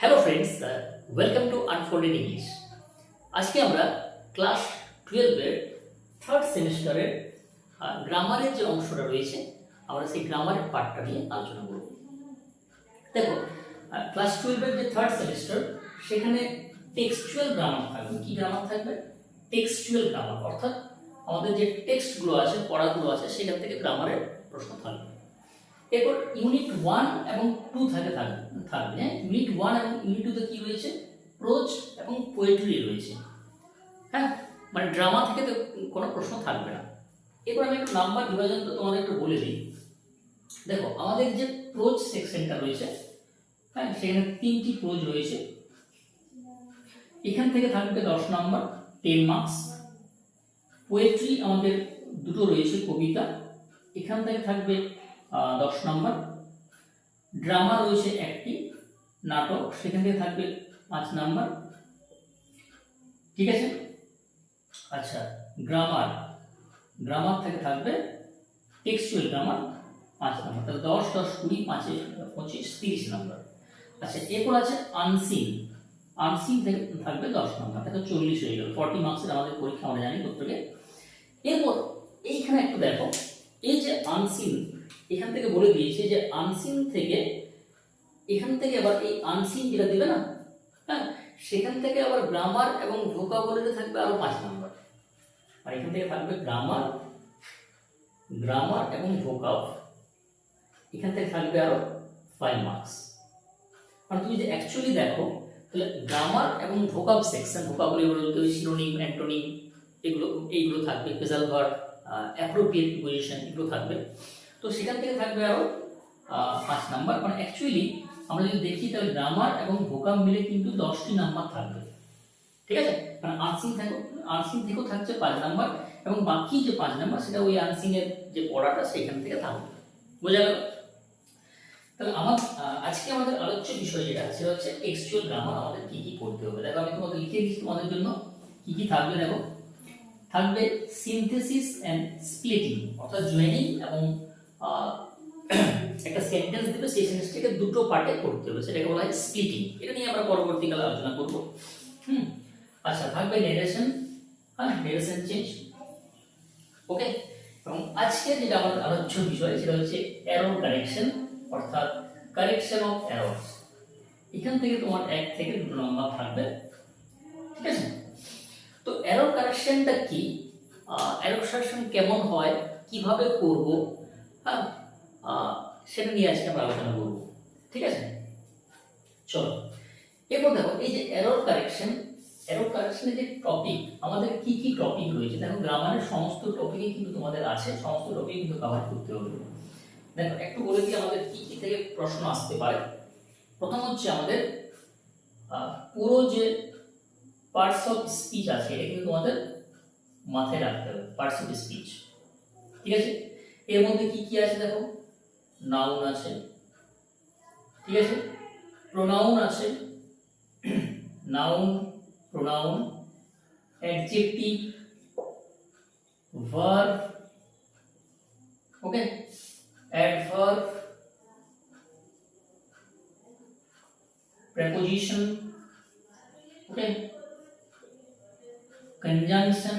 Hello friends welcome to unfolded English আজকে আমরা class টুয়েলভের থার্ড সেমিস্টারের গ্রামারের যে অংশটা রয়েছে, আমরা সেই গ্রামারের পার্টটা নিয়ে আলোচনা করব। দেখো ক্লাস টুয়েলভের যে থার্ড সেমিস্টার সেখানে টেক্সচুয়াল গ্রামার থাকবে। কি গ্রামার থাকবে? টেক্সচুয়াল গ্রামার অর্থাৎ আমাদের যে টেক্সটগুলো আছে, পড়াগুলো আছে, সেখান থেকে গ্রামারের প্রশ্ন থাকবে। এরপর ইউনিট ওয়ান এবং টু থাকে থাকবে হ্যাঁ? ইউনিট ওয়ান এবং ইউনিট টুতে কি রয়েছে? প্রোজ এবং পোয়েট্রি রয়েছে। হ্যাঁ? মানে ড্রামা থেকে তো কোনো প্রশ্ন থাকবে না। এরপর আমি একটু নাম্বার বিভাজন তোমাদের একটু বলে দিই। দেখো, আমাদের যে প্রোজ সেকশনটা রয়েছে হ্যাঁ সেখানে তিনটি প্রোজ রয়েছে। এখান থেকে থাকবে দশ নাম্বার টেন মার্কস পোয়েট্রি আমাদের দুটো রয়েছে কবিতা। এখান থেকে থাকবে দশ নম্বর। ড্রামা রয়েছে একটি নাটক, সেখান থেকে থাকবে পাঁচ নাম্বার। ঠিক আছে? আচ্ছা গ্রামার। গ্রামার থেকে থাকবে টেক্সচুয়াল গ্রামার, পাঁচ নাম্বার। তাহলে দশ দশ, কুড়ি, পাঁচে, পঁচিশ, তিরিশ নাম্বার। আচ্ছা এরপর আছে আনসিন আনসিন থেকে থাকবে দশ নম্বর। তাহলে চল্লিশ হয়ে গেল। ফর্টি মার্কসের আমাদের পরীক্ষা, আমরা জানি প্রত্যেকে। এরপর, এইখানে একটু দেখো। এই যে আনসিন এখান থেকে বলে দিয়েছে যে আনসিন থেকে, এখান থেকে আবার এই আনসিন যেটা দিবে না হ্যাঁ সেখান থেকে আবার গ্রামার এবং ভোকাবুলারি থাকবে আরও পাঁচ নম্বর আর এখান থেকে থাকবে গ্রামার গ্রামার এবং ভোকাব এখান থেকে থাকবে আরও ফাইভ মার্কস কারণ তুমি যদি অ্যাকচুয়ালি দেখো, তাহলে গ্রামার এবং vocab section vocabulary synonym antonym এগুলো, এইগুলো থাকবে ফেজাল ভার অ্যাপ্রোপ্রিয়েট পজিশন এগুলো থাকবে। তো সেখান থেকে থাকবে আরও পাঁচ নাম্বার। মানে অ্যাকচুয়ালি আমরা যদি দেখি তাহলে গ্রামার এবং ভোকাব মিলে কিন্তু দশটি নাম্বার থাকবে। ঠিক আছে? মানে আনসিং থাকো আনসিং থেকেও থাকছে পাঁচ নাম্বার এবং বাকি যে পাঁচ নাম্বার সেটা ওই আনসিং এর যে পড়াটা সেখান থেকে থাকবে। বোঝা গেল? তাহলে আমার আজকে আমাদের আলোচ্য বিষয় যেটা সেটা হচ্ছে টেক্সচুয়াল গ্রামার আমাদের কি কি পড়তে হবে। দেখো আমি তোমাদের লিখে দিচ্ছি তোমাদের জন্য। কি কি থাকবে দেখো? থাকবে সিনথেসিস অ্যান্ড স্প্লিটিং অর্থাৎ জয়েনিং এবং একটা সেন্টেন্স দেবে সেই সেন্টেন্সটাকে দুটো পার্টে করতে হবে। সেটাকে বলা হয় স্প্লিটিং এটা নিয়ে আমরা পরবর্তীকালে আলোচনা করব। হুম? আচ্ছা থাকবে নেরেশন হ্যাঁ নেরেশন চেঞ্জ ওকে এবং আজকে যেটা আমাদের আলোচ্য বিষয়, সেটা হচ্ছে এরর কারেকশন অর্থাৎ কারেকশন অফ এরর্স এখান থেকে তোমার এক থেকে দুটো নম্বর থাকবে। ঠিক আছে? তো এরর কারেকশনটা কি? এরর কারেকশন কেমন হয়? কীভাবে করব? সেটা নিয়ে আজকে আমরা আলোচনা করব। ঠিক আছে? চলো। এরপর দেখো, এই যে এরর কারেকশন এরর কারেকশনের যে টপিক আমাদের কি কি টপিক রয়েছে? দেখো গ্রামারের সমস্ত টপিকই কিন্তু তোমাদের আছে, সমস্ত টপিক কিন্তু কভার করতে হবে। দেখো, একটু বলে দিই আমাদের কি কি থেকে প্রশ্ন আসতে পারে। প্রথম হচ্ছে আমাদের পুরো যে পার্টস অফ স্পিচ আছে, এটা কিন্তু তোমাদের মাথায় রাখতে হবে পার্টস অফ স্পিচ ঠিক আছে? এর মধ্যে কি কি আছে দেখো? নাউন আছে। ঠিক আছে? প্রোনাউন আছে। Noun pronoun adjective verb okay adverb preposition okay? conjunction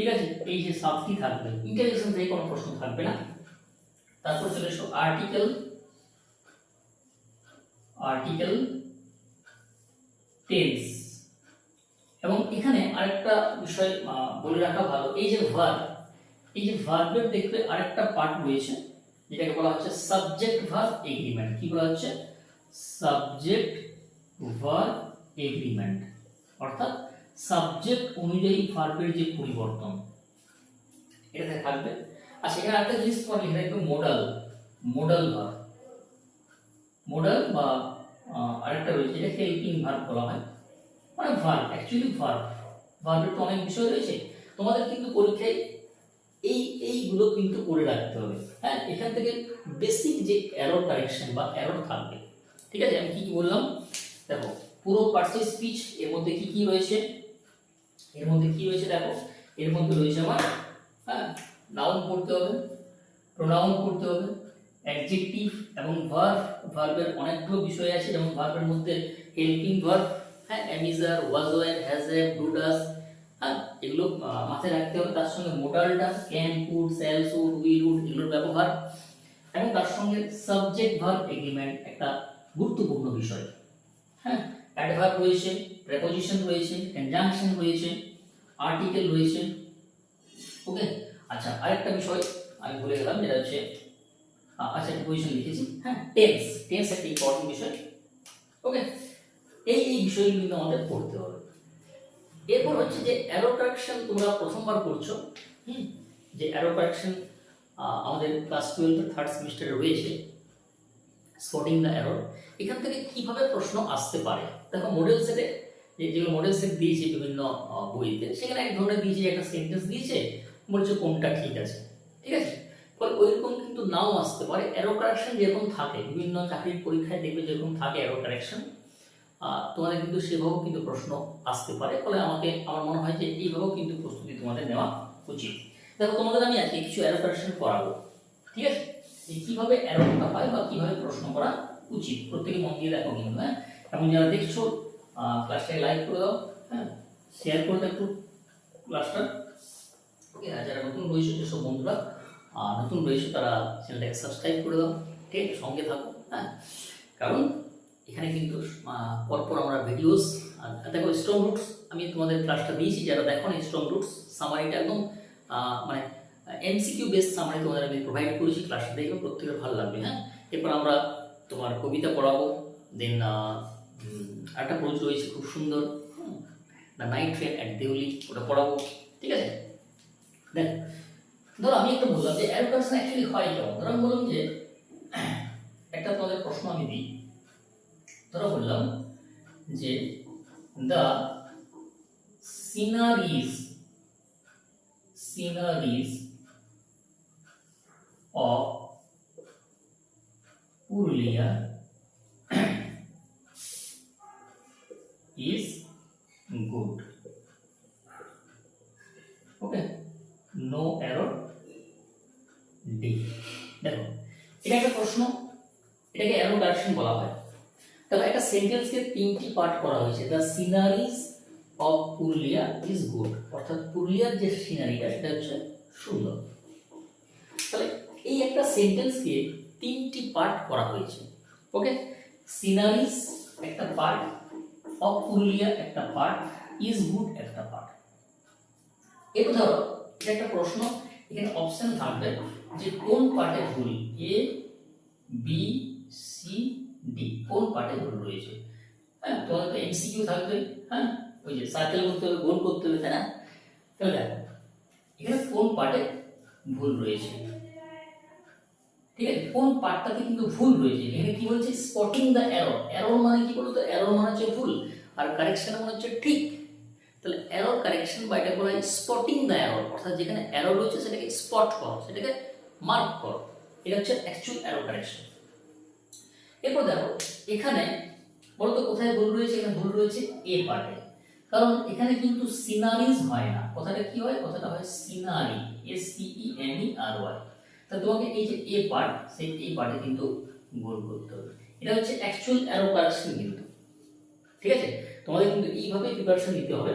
ঠিক আছে? এই যে সাবটি থাকবে? ইন্টারেকশন থেকে কোনো প্রশ্ন থাকবে না। তারপর চলে এসো আর্টিকেল আর্টিকেল টেন্স এবং এখানে আরেকটা বিষয় বলে রাখা ভালো। এই যে ভার্ব এই যে ভার্বের দেখবে আরেকটা পার্ট রয়েছে, যেটাকে বলা হচ্ছে সাবজেক্ট ভার্ব এগ্রিমেন্ট কি বলা হচ্ছে? সাবজেক্ট ভার্ব এগ্রিমেন্ট অর্থাৎ সাবজেক্ট অনুযায়ী ভার্বের যে পরিবর্তন, এটাতে থাকবে। আর সেখানে একটা জিনিস তোমার লিখে রাখবে মোডাল মোডাল ভার্ব মোডাল বা আরেকটা রয়েছে যেটা হেল্পিং ভার্ব বলা হয়। মানে ভার্ব অ্যাকচুয়ালি ভার্ব ভার্বের তো অনেক বিষয় রয়েছে। তোমাদের কিন্তু পরীক্ষায় এই, এইগুলো কিন্তু করে রাখতে হবে। হ্যাঁ এখান থেকে বেসিক যে এরর কারেকশন বা এরর থাকবে। ঠিক আছে, আমি কি কি বললাম? দেখো, পুরো পার্সেল স্পিচ এর মধ্যে কি কি রয়েছে? এর মধ্যে কি রয়েছে দেখো? এর মধ্যে রয়েছে আমার হ্যাঁ নাউন পড়তে হবে প্রোনাউন পড়তে হবে অ্যাডজেক্টিভ এবং ভার্ব ভার্বের অনেকগুলো বিষয় আছে, যেমন ভার্বের মধ্যে হেল্পিং ভার্ব হ্যাঁ am is are was were has have do does হ্যাঁ এগুলো মাথায় রাখতে হবে। তার সঙ্গে মোডালটা can could shall should will would এগুলোর ব্যবহার এবং তার সঙ্গে সাবজেক্ট ভার্ব এগ্রিমেন্ট একটা গুরুত্বপূর্ণ বিষয় হ্যাঁ অ্যাডভার্ব রয়েছে প্রেপোজিশন রয়েছে কনজাংশন রয়েছে আর্টিকেল রয়েছে। ওকে আচ্ছা আরেকটা বিষয় আমি বলে গেলাম, যেটা হচ্ছে আচ্ছা একটা লিখেছি। হ্যাঁ টেন্স টেন্স একটা ইম্পর্টেন্ট বিষয়। ওকে এই এই বিষয়গুলো কিন্তু আমাদের পড়তে হবে। এরপর হচ্ছে যে অ্যারো কারেকশন তোমরা প্রথমবার করছ, হুম? যে অ্যারো কারেকশন আমাদের ক্লাস টুয়েলভ থার্ড সেমিস্টারে রয়েছে স্পটিং দ্য এরর এখান থেকে কীভাবে প্রশ্ন আসতে পারে? দেখো মডেল সেটে যে মডেল সেট দিয়েছে বিভিন্ন বইতে, সেখানে এক ধরনের দিয়েছে, একটা সেন্টেন্স দিয়েছে, বলছে কোনটা ঠিক আছে ঠিক আছে? ফলে ওইরকম কিন্তু নাও আসতে পারে অ্যারো কারেকশন যেরকম থাকে, বিভিন্ন চাকরির পরীক্ষায় দেখবে যেরকম থাকে অ্যারো কারেকশন তোমাদের কিন্তু সেভাবেও কিন্তু প্রশ্ন আসতে পারে, ফলে আমাকে, আমার মনে হয় যে এইভাবেও কিন্তু প্রস্তুতি তোমাদের নেওয়া উচিত। দেখো, তোমাদের আমি আজকে কিছু অ্যারো কারেকশন করাবো, ঠিক আছে? কীভাবে অ্যারোটা হয় বা কীভাবে প্রশ্ন করা উচিত, প্রত্যেকে মন দিয়ে দেখো কিন্তু হ্যাঁ? এবং যারা দেখছ ক্লাসটাকে লাইক করে দাও হ্যাঁ? শেয়ার করে দাও একটু ক্লাসটা যারা নতুন রয়েছে যেসব বন্ধুরা নতুন রয়েছে, তারা চ্যানেলটাকে সাবস্ক্রাইব করে দাও ঠিক সঙ্গে থাকো হ্যাঁ? কারণ এখানে কিন্তু পরপর আমরা ভিডিওস দেখো স্ট্রং রুটস আমি তোমাদের ক্লাসটা দিয়েছি, যারা দেখো না স্ট্রং রুটস সামারিটা একদম মানে এমসিকিউ বেস সামারি তোমাদের আমি প্রোভাইড করেছি ক্লাসটা দেখবে প্রত্যেকের ভালো লাগবে হ্যাঁ? এরপর আমরা তোমার কবিতা পড়াবো দেন একটা প্রোজ রয়েছে খুব সুন্দর the night train at Deoli ওটা পড়াবো, ঠিক আছে? দেখ, ধরো আমি একটা বললাম যে অ্যাডভার্সন অ্যাকচুয়ালি হয় কেমন ধরো আমি বললাম যে, একটা তোমাদের প্রশ্ন আমি দিই। ধরো বললাম যে the sceneries sceneries of Purulia is good. Okay, no error. D. দেখো এটা একটা প্রশ্ন এটাকে অ্যারো ডাইরেকশন বলা হয়। তবে একটা সেন্টেন্সকে তিনটি পার্ট করা হয়েছে। The sceneries of Purulia is good অর্থাৎ পুরুলিয়ার যে সিনারিটা সেটা হচ্ছে সুন্দর। তাহলে এই একটা সেন্টেন্সকে তিনটি পার্ট করা হয়েছে। ওকে সিনারিজ একটা পার্ট অফ পুরুলিয়া একটা পার্ট ইজ গুড একটা পার্ট এবার ধরো, এটা একটা প্রশ্ন, এখানে অপশন থাকবে যে কোন পার্টে ভুল? এ বি সি ডি কোন পার্টে ভুল রয়েছে? হ্যাঁ তোমাদের তো এমসিকিউ থাকবে হ্যাঁ? ওই যে সার্কেল করতে হবে, গোল করতে হবে, তাই না? তাহলে দেখো, এখানে কোন পার্টে ভুল রয়েছে? ঠিক আছে? কোন পার্টটাতে কিন্তু ভুল রয়েছে? এখানে কি বলছে? স্পটিং দ্য এরর এরর মানে কি বলতো? এরর মানে হচ্ছে ভুল। আর কারেকশন মানে হচ্ছে ঠিক। তাহলে এরর কারেকশন বা এটা বলা হয় স্পটিং দ্য এরর অর্থাৎ যেখানে এরর রয়েছে, সেটাকে স্পট করো। সেটাকে মার্ক করো। এটা হচ্ছে অ্যাকচুয়াল এরর কারেকশন এরপর দেখো, এখানে বলতো কোথায় ভুল রয়েছে? এখানে ভুল রয়েছে এ। পার্টে কারণ এখানে কিন্তু সিনারিজ হয় না। কথাটা কি হয়? কথাটা হয় scenery S C E N E R Y তা তোমাকে এই যে এ পার্ট সেই এই পার্টে কিন্তু গোল করতে হবে। এটা হচ্ছে অ্যাকচুয়াল অ্যারো কারেকশন কিন্তু। ঠিক আছে? তোমাদের কিন্তু এইভাবে প্রিপারেশন নিতে হবে।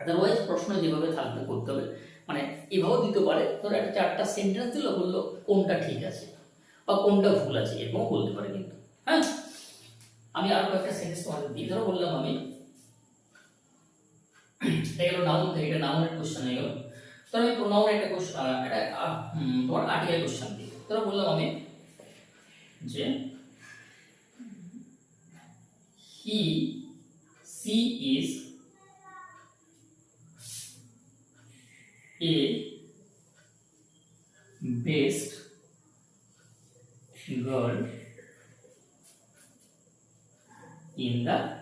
আদারওয়াইজ প্রশ্ন যেভাবে থাকবে করতে হবে মানে এভাবেও দিতে পারে। ধরো একটা চারটা সেন্টেন্স দিল, বলল কোনটা ঠিক আছে বা কোনটা ভুল আছে, এরকমও বলতে পারে কিন্তু। হ্যাঁ? আমি আরও একটা সেন্টেন্স তোমাদের দিই। ধরো বললাম আমি এটা গেল নাউন এটা নাউনের কোশ্চেন হয়ে গেল। তো আমি প্রোনাউন একটা কোশ্চেন এটা আহ, হুম, তোমার আর্টিকেল কোশ্চেন দিই ধরো বললাম আমি যে he she is a best girl in the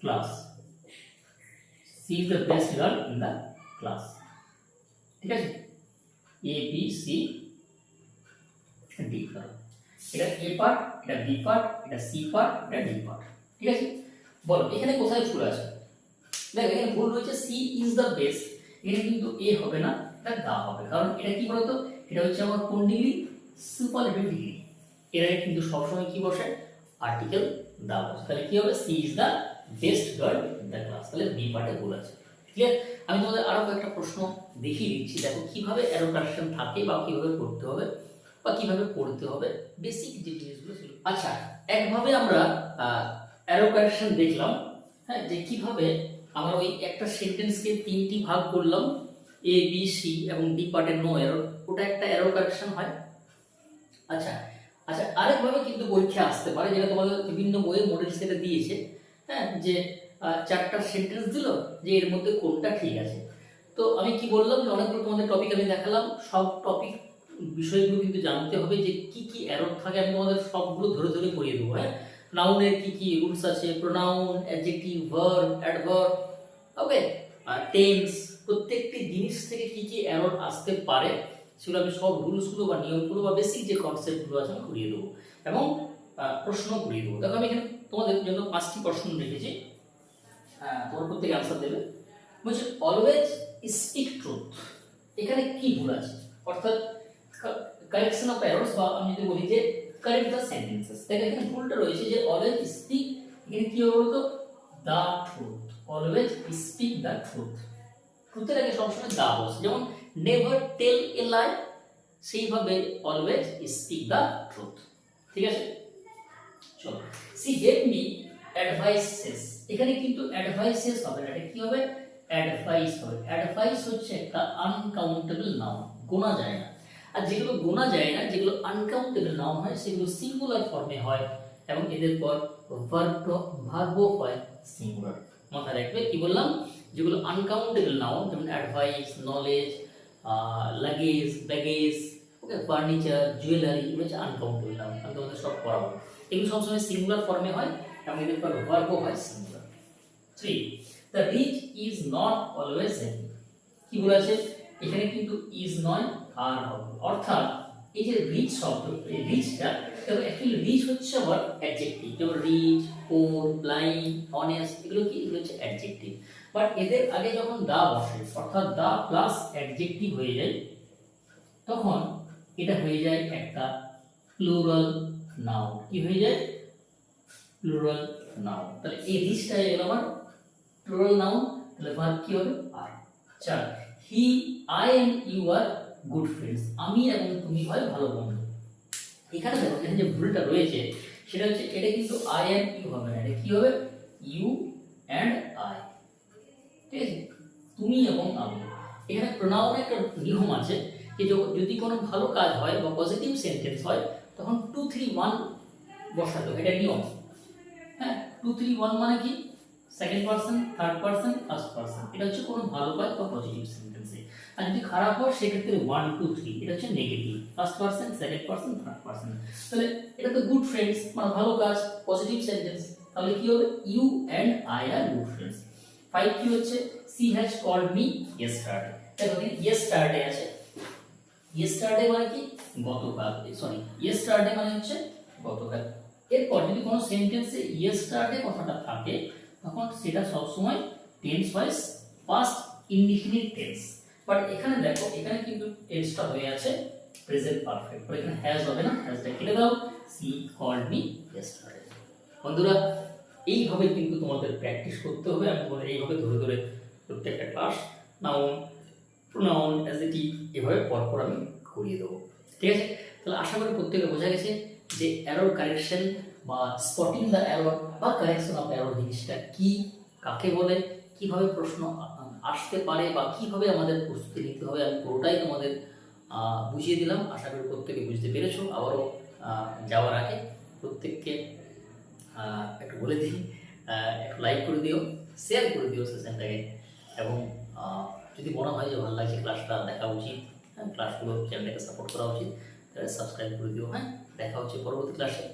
class. She is the best girl in the class. ঠিক আছে? এ বি সি ডি করো এটা এ পার্ট এটা বি পার্ট এটা সি পার্ট এটা ডি পার্ট ঠিক আছে? বলো, এখানে কোথায় ভুল আছে? দেখো, এখানে ভুল রয়েছে সি ইজ দ্য বেস্ট এখানে কিন্তু এ হবে না, এটা দা হবে। কারণ এটা কি বলতো? এটা হচ্ছে আমার কোন ডিগ্রি সুপারলেটিভ ডিগ্রি এর কিন্তু সবসময় কি বসে? আর্টিকেল দা বসে। তাহলে কি হবে? She is the best girl in the class তাহলে বি পার্টে ভুল আছে। ক্লিয়ার আমি তোমাদের আরও কয়েকটা প্রশ্ন দেখিয়ে দিচ্ছি। দেখো, কীভাবে অ্যারো কারেকশন থাকে বা কীভাবে করতে হবে বা কীভাবে পড়তে হবে বেসিক যে জিনিসগুলো ছিল আচ্ছা একভাবে আমরা অ্যারো কারেকশন দেখলাম হ্যাঁ যে কীভাবে আমরা ওই একটা সেন্টেন্সকে তিনটি ভাগ করলাম এ বি সি এবং ডি পার্টের নো এরর ওটা একটা এরো কারেকশন হয়। আচ্ছা আচ্ছা আরেকভাবে কিন্তু পরীক্ষা আসতে পারে, যেটা তোমাদের বিভিন্ন বইয়ে মডেল সেটা দিয়েছে হ্যাঁ যে চারটা সেন্টেন্স দিল যে এর মধ্যে কোনটা ঠিক আছে। তো আমি কি বললাম যে অনেকগুলো তোমাদের টপিক আমি দেখালাম, সব টপিক বিষয়গুলো কিন্তু জানতে হবে যে কি কি এরর থাকে, আমি তোমাদের সবগুলো ধরে ধরে পড়িয়ে দেবো হ্যাঁ? নাউনের কি কি রুলস আছে pronoun adjective verb adverb okay tense প্রত্যেকটি জিনিস থেকে কি কি এরর আসতে পারে, সেগুলো আমি সব রুলসগুলো বা নিয়মগুলো বা বেসিক যে কনসেপ্টগুলো আছে আমি করিয়ে দেবো এবং প্রশ্ন করিয়ে দেবো। দেখো আমি এখানে তোমাদের জন্য পাঁচটি প্রশ্ন রেখেছি। আহ, তোমার প্রত্যেকে দেবে। বলছে অলওয়েজ স্পিক ট্রুথ এখানে কি ভুল আছে? অর্থাৎ কারেকশন অফ এরর্স বা আমি যদি বলি যে কারেক্ট দ্য সেন্টেন্সেস দেখো এখানে ভুলটা রয়েছে যে অলওয়েজ স্পিক এখানে কি হবে বলতো? The truth always speak the truth ট্রুথের আগে সবসময় দা বসে। যেমন নেভার টেল এ লাই সেইভাবে অলওয়েজ স্পিক দ্য ট্রুথ ঠিক আছে? চলো। সি গেট মি অ্যাডভাইসেস এখানে কিন্তু অ্যাডভাইসেস হবে না। এটা কি হবে? অ্যাডভাইস হবে। অ্যাডভাইস হচ্ছে একটা আনকাউন্টেবল নাউন গোনা যায় না। আর যেগুলো গোনা যায় না, যেগুলো আনকাউন্টেবল নাউন হয়, সেগুলো সিঙ্গুলার ফর্মে হয় এবং এদের পর ভার্ব ভার্বও হয় সিঙ্গুলার মাথায় রাখবে, কি বললাম? যেগুলো আনকাউন্টেবল নাউন যেমন advice knowledge luggage baggage okay furniture jewellery এগুলো হচ্ছে আনকাউন্টেবল নাউন তোমাদের সব পড়াবো। এগুলো সবসময় সিঙ্গুলার ফর্মে হয় এবং এদের পর ভার্বও হয় singular three the rich is not always happy কি বলেছে? এখানে কিন্তু ইজ নয় আর হবে। অর্থাৎ এই যে রিচ শব্দ, এই রিচটা তবে অ্যাকচুয়ালি রিচ হচ্ছে আবার অ্যাডজেক্টিভ যেমন রিচ পোর ব্লাইন্ড অনেস্ট এগুলো কি? এগুলো হচ্ছে অ্যাডজেক্টিভ বাট এদের আগে যখন দা বসে, অর্থাৎ দা প্লাস অ্যাডজেক্টিভ হয়ে যায়, তখন এটা হয়ে যায় একটা প্লুরাল নাউন কি হয়ে যায়? প্লুরাল নাউন তাহলে এই রিচটা গেল আমার প্লুরাল নাউন তাহলে ভার্ব কি হবে আর চার he I and you are good friends আমি এবং তুমি হয় ভালো বন্ধু। এখানে দেখো, এখানে যে ভুলটা রয়েছে, সেটা হচ্ছে, এটা কিন্তু আই অ্যান্ড ইউ হবে না, এটা কি হবে? ইউ অ্যান্ড আই ঠিক আছে? তুমি এবং আমি। এখানে প্রোনাউনের একটা নিয়ম আছে যে যদি কোনো ভালো কাজ হয় বা পজিটিভ সেন্টেন্স হয়, তখন টু থ্রি ওয়ান বসাতে এটা নিয়ম। হ্যাঁ টু থ্রি ওয়ান মানে কি? Second person third person first person এটা হচ্ছে কোনো ভালো কাজ বা পজিটিভ সেন্টেন্সে আর যদি খারাপ হয়, সেক্ষেত্রে ওয়ান টু থ্রি এটা হচ্ছে negative first person second person third person তাহলে এটা তো গুড ফ্রেন্ডস মানে ভালো কাজ পজিটিভ সেন্টেন্স তাহলে কি হবে? You and I are good friends five কি হচ্ছে? She has called me yesterday দেখো ইয়েস্টারডে আছে। ইয়েস্টারডে মানে কি? গতকাল। সরি ইয়েস্টারডে মানে হচ্ছে গতকাল। এরপর যদি কোনো সেন্টেন্সে ইয়েস্টারডে কথাটা থাকে তখন সেটা সবসময় টেন্স হয় পাস্ট ইনডিফিনিট টেন্স বাট এখানে দেখো, এখানে কিন্তু টেন্সটা হয়ে আছে প্রেজেন্ট পারফেক্ট বাট এখানে হ্যাজ হবে না হ্যাজটা কেটে দাও। সি কল্ড মি ইয়েস্টারডে বন্ধুরা, এইভাবে কিন্তু তোমাদের প্র্যাকটিস করতে হবে। আমি তোমাদের এইভাবে ধরে ধরে প্রত্যেকটা ক্লাস নাউন প্রোনাউন অ্যাজেটিভ এভাবে পরপর আমি করিয়ে দেবো। ঠিক আছে? তাহলে আশা করি প্রত্যেকে বোঝা গেছে যে অ্যারোর কারেকশন বা স্পটিং দ্য অ্যারোর বা কারেকশন অফ অ্যারোর জিনিসটা কি, কাকে বলে, কীভাবে প্রশ্ন আসতে পারে বা কীভাবে আমাদের প্রস্তুতি নিতে হবে, আমি পুরোটাই তোমাদের বুঝিয়ে দিলাম। আশা করি প্রত্যেকে বুঝতে পেরেছ। আবারও যাওয়ার আগে প্রত্যেককে একটু বলে দিই একটু লাইক করে দিও শেয়ার করে দিও সেশনটাকে এবং যদি মনে হয় যে ভালো লাগছে ক্লাসটা দেখা উচিত। হ্যাঁ ক্লাসগুলো চ্যানেলটাকে সাপোর্ট করা উচিত। তাহলে সাবস্ক্রাইব করে দিও। হ্যাঁ দেখা হচ্ছে পরবর্তী ক্লাসে